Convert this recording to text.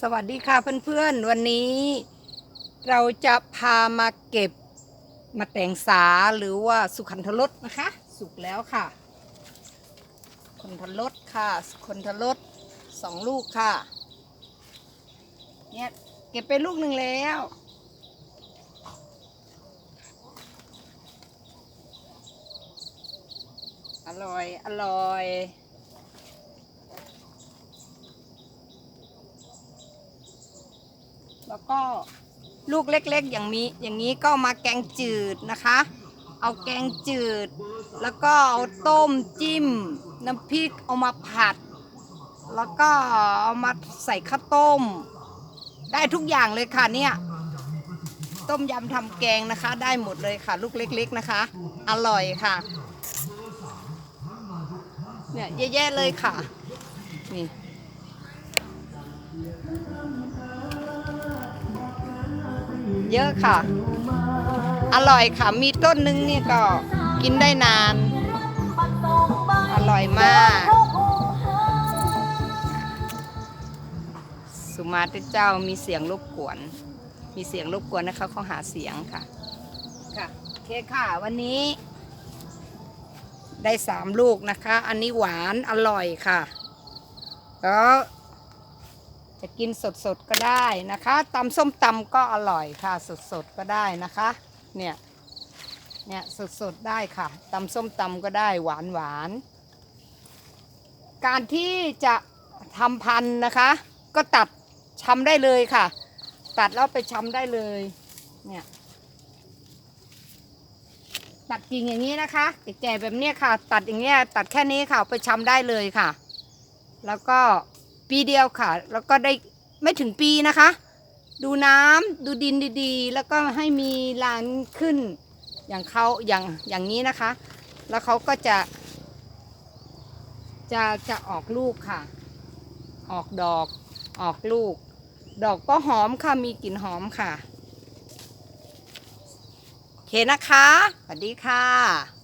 สวัสดีค่ะเพื่อนๆ วันนี้ เราจะพามาเก็บมาแต่งสาหรือว่าสุขันทรสนะคะ สุกแล้วค่ะ คนทรสค่ะคนทรสสองลูกค่ะ เนี่ยเก็บไปลูกหนึ่งแล้ว อร่อย อร่อย แล้วก็ลูกเล็กๆอย่างนี้อย่างนี้ก็มาแกงจืดนะคะ เอาแกงจืด แล้วก็เอาต้มจิ้ม น้ำพริกเอามาผัด แล้วก็เอามาใส่ข้าวต้ม ได้ทุกอย่างเลยค่ะเนี่ยต้มยำทำแกงนะคะ ได้หมดเลยค่ะ ลูกเล็ก ๆนะคะ อร่อยค่ะเนี่ยเยอะแยะเลยค่ะนี่ เยอะค่ะ อร่อยค่ะ มีต้นนึงนี่ก็กินได้นาน อร่อยมาก สุมาเตเจ้ามีเสียงรบกวน มีเสียงรบกวนนะคะเขาหาเสียงค่ะ ค่ะโอเคค่ะวันนี้ ได้สามลูกนะคะ อันนี้หวานอร่อยค่ะ แล้ว จะกินสดๆก็ได้นะคะตำส้มตำก็อร่อยค่ะ สดๆก็ได้นะคะ เนี่ย เนี่ยสดๆได้ค่ะตำส้มตำก็ได้หวานหวานๆการที่จะทำพันธุ์นะคะ ก็ตัดชำได้เลยค่ะ ตัดแล้วไปชำได้เลย เนี่ย ตัดกิ่งอย่างนี้นะคะแก่แบบเนี้ยค่ะ ตัดอย่างเงี้ยตัดแค่นี้ค่ะเอาไปชำได้เลยค่ะ แล้วก็ ปีเดียวค่ะ แล้วก็ได้ไม่ถึงปีนะคะ ดูน้ำดูดินดีๆ แล้วก็ให้มีลานขึ้นอย่างเขาอย่างอย่างนี้นะคะ แล้วเขาก็จะ จะจะออกลูกค่ะ ออกดอกออกลูก ดอกก็หอมค่ะมีกลิ่นหอมค่ะโอเคนะคะสวัสดีค่ะ